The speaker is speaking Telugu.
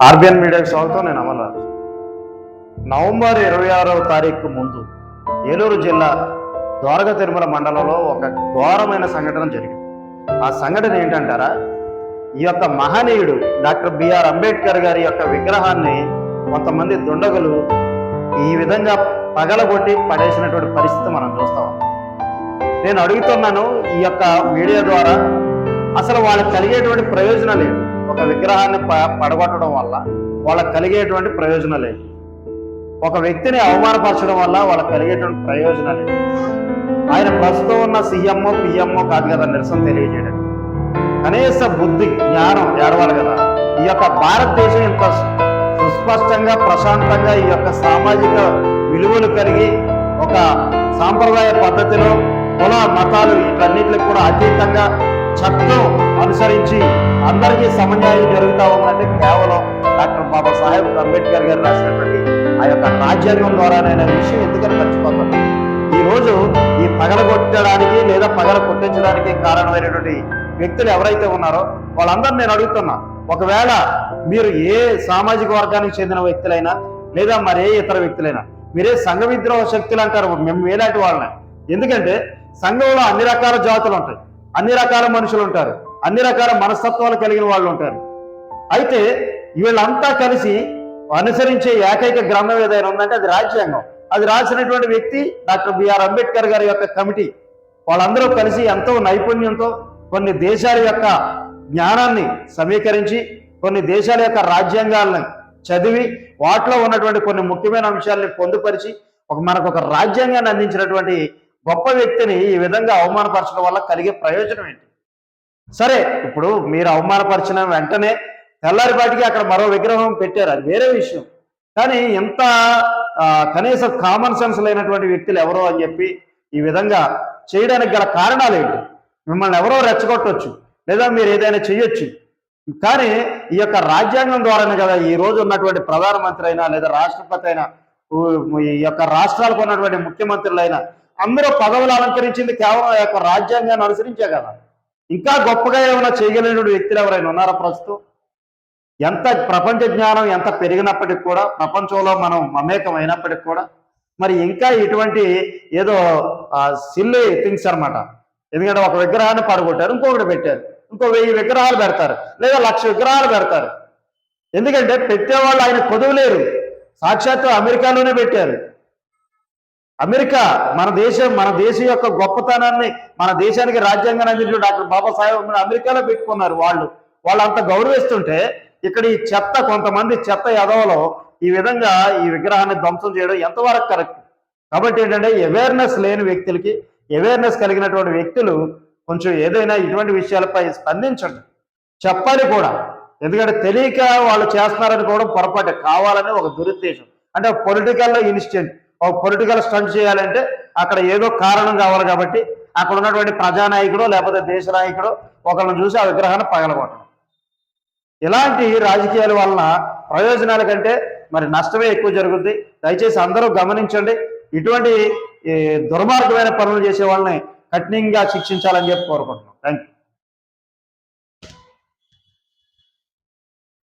ఆర్బిఎన్ మీడియా స్వాగతం నేను అమర్రాజు నవంబర్ ఇరవై ఆరవ తారీఖు ముందు ఏలూరు జిల్లా ద్వారక తిరుమల మండలంలో ఒక ఘోరమైన సంఘటన జరిగింది. ఆ సంఘటన ఏంటంటారా? ఈ యొక్క మహనీయుడు డాక్టర్ బిఆర్ అంబేద్కర్ గారి యొక్క విగ్రహాన్ని కొంతమంది దుండగులు ఈ విధంగా పగలగొట్టి పడేసినటువంటి పరిస్థితి మనం చూస్తాం నేను అడుగుతున్నాను ఈ యొక్క మీడియా ద్వారా అసలు వాళ్ళకి కలిగేటువంటి ప్రయోజనాలు ఏంటి? ఒక విగ్రహాన్ని పడగొట్టడం వల్ల వాళ్ళకి కలిగేటువంటి ప్రయోజనాలు ఒక వ్యక్తిని అవమానపరచడం వల్ల వాళ్ళకి కలిగేటువంటి ప్రయోజనాలు ఆయన ప్రస్తుతం ఉన్న సీఎంఓ పిఎంఓ కాదు కదా నిరసన తెలియజేయడం. కనీస బుద్ధి జ్ఞానం ఏడవాలి కదా. ఈ యొక్క భారతదేశం ఇంత సుస్పష్టంగా ప్రశాంతంగా ఈ యొక్క సామాజిక విలువలు కలిగి ఒక సాంప్రదాయ పద్ధతిలో కుల మతాలు వీటన్నిటికి కూడా అతీతంగా చట్టం అనుసరించి అందరికీ సమన్యాయం జరుగుతూ ఉందంటే కేవలం డాక్టర్ బాబాసాహెబ్ అంబేద్కర్ గారు రాసినటువంటి ఆ యొక్క రాజ్యాంగం ద్వారానైనా విషయం ఎందుకని మర్చిపోతుంది ఈ రోజు ఈ పగలగొట్టడానికి లేదా పగల కొట్టించడానికి కారణమైనటువంటి వ్యక్తులు ఎవరైతే ఉన్నారో వాళ్ళందరూ నేను అడుగుతున్నా. ఒకవేళ మీరు ఏ సామాజిక వర్గానికి చెందిన వ్యక్తులైనా లేదా మరే ఇతర వ్యక్తులైనా మీరే సంఘ విద్రోహ శక్తులు అంటారు. మేము మేలాంటి వాళ్ళని ఎందుకంటే సంఘంలో అన్ని రకాల జాతులు ఉంటాయి. అన్ని రకాల మనుషులు ఉంటారు. అన్ని రకాల మనస్తత్వాలు కలిగిన వాళ్ళు ఉంటారు. అయితే వీళ్ళంతా కలిసి అనుసరించే ఏకైక గ్రంథం ఏదైనా ఉందంటే అది రాజ్యాంగం. అది రాసినటువంటి వ్యక్తి డాక్టర్ బిఆర్ అంబేద్కర్ గారి యొక్క కమిటీ. వాళ్ళందరూ కలిసి ఎంతో నైపుణ్యంతో కొన్ని దేశాల యొక్క జ్ఞానాన్ని సమీకరించి కొన్ని దేశాల యొక్క రాజ్యాంగాలను చదివి వాటిలో ఉన్నటువంటి కొన్ని ముఖ్యమైన అంశాలని పొందుపరిచి ఒక మనకు ఒక రాజ్యాంగాన్ని అందించినటువంటి గొప్ప వ్యక్తిని ఈ విధంగా అవమానపరచడం వల్ల కలిగే ప్రయోజనం ఏంటి? సరే ఇప్పుడు మీరు అవమానపరిచిన వెంటనే తెల్లారిపాటికి అక్కడ మరో విగ్రహం పెట్టారు. అది వేరే విషయం. కానీ ఎంత కనీసం కామన్ సెన్స్ లేనటువంటి వ్యక్తులు ఎవరో అని చెప్పి ఈ విధంగా చేయడానికి గల కారణాలు ఏంటి? మిమ్మల్ని ఎవరో రెచ్చగొట్టవచ్చు లేదా మీరు ఏదైనా చేయొచ్చు కానీ ఈ యొక్క రాజ్యాంగం ద్వారానే కదా ఈ రోజు ఉన్నటువంటి ప్రధానమంత్రి అయినా లేదా రాష్ట్రపతి అయినా ఈ యొక్క రాష్ట్రాలకు ఉన్నటువంటి ముఖ్యమంత్రులైనా అందరూ పదవులు అలంకరించింది కేవలం ఆ యొక్క రాజ్యాంగాన్ని అనుసరించే కదా. ఇంకా గొప్పగా ఏమైనా చేయగలిగినటువంటి వ్యక్తులు ఎవరైనా ఉన్నారా ప్రస్తుతం? ఎంత ప్రపంచ జ్ఞానం ఎంత పెరిగినప్పటికి కూడా ప్రపంచంలో మనం మమేకం అయినప్పటికి కూడా మరి ఇంకా ఇటువంటి ఏదో సిల్లి థింగ్స్ అనమాట ఎందుకంటే ఒక విగ్రహాన్ని పడగొట్టారు ఇంకొకటి పెట్టారు. ఇంకో వెయ్యి విగ్రహాలు పెడతారు లేదా లక్ష విగ్రహాలు పెడతారు. ఎందుకంటే పెట్టేవాళ్ళు ఆయన కొదవలేరు. సాక్షాత్తు అమెరికాలోనే పెట్టారు. అమెరికా మన దేశం మన దేశం యొక్క గొప్పతనాన్ని మన దేశానికి రాజ్యాంగాన్ని అందించిన డాక్టర్ బాబాసాహెబ్ అంబేద్కర్ అమెరికాలో పెట్టుకున్నారు వాళ్ళు. వాళ్ళు అంత గౌరవిస్తుంటే ఇక్కడ ఈ చెత్త కొంతమంది చెత్త ఎదవలో ఈ విధంగా ఈ విగ్రహాన్ని ధ్వంసం చేయడం ఎంతవరకు కరెక్ట్? కాబట్టి ఏంటంటే అవేర్నెస్ లేని వ్యక్తులకి అవేర్నెస్ కలిగినటువంటి వ్యక్తులు కొంచెం ఏదైనా ఇటువంటి విషయాలపై స్పందించండి. చెప్పాలి కూడా. ఎందుకంటే తెలియక వాళ్ళు చేస్తున్నారని కూడా పొరపాటు. కావాలని ఒక దురుద్దేశం. అంటే పొలిటికల్లో ఇన్స్టెంట్ ఒక పొలిటికల్ స్టంట్ చేయాలంటే అక్కడ ఏదో కారణం కావాలి కాబట్టి అక్కడ ఉన్నటువంటి ప్రజానాయకుడు లేకపోతే దేశ నాయకుడు ఒకళ్ళని చూసి ఆ విగ్రహాన్ని పగలగొట్టడం. ఇలాంటి రాజకీయాల వలన ప్రయోజనాల కంటే మరి నష్టమే ఎక్కువ జరుగుద్ది. దయచేసి అందరూ గమనించండి. ఇటువంటి దుర్మార్గమైన పనులు చేసే వాళ్ళని కఠినంగా శిక్షించాలని చెప్పి కోరుకుంటున్నాం. Thank you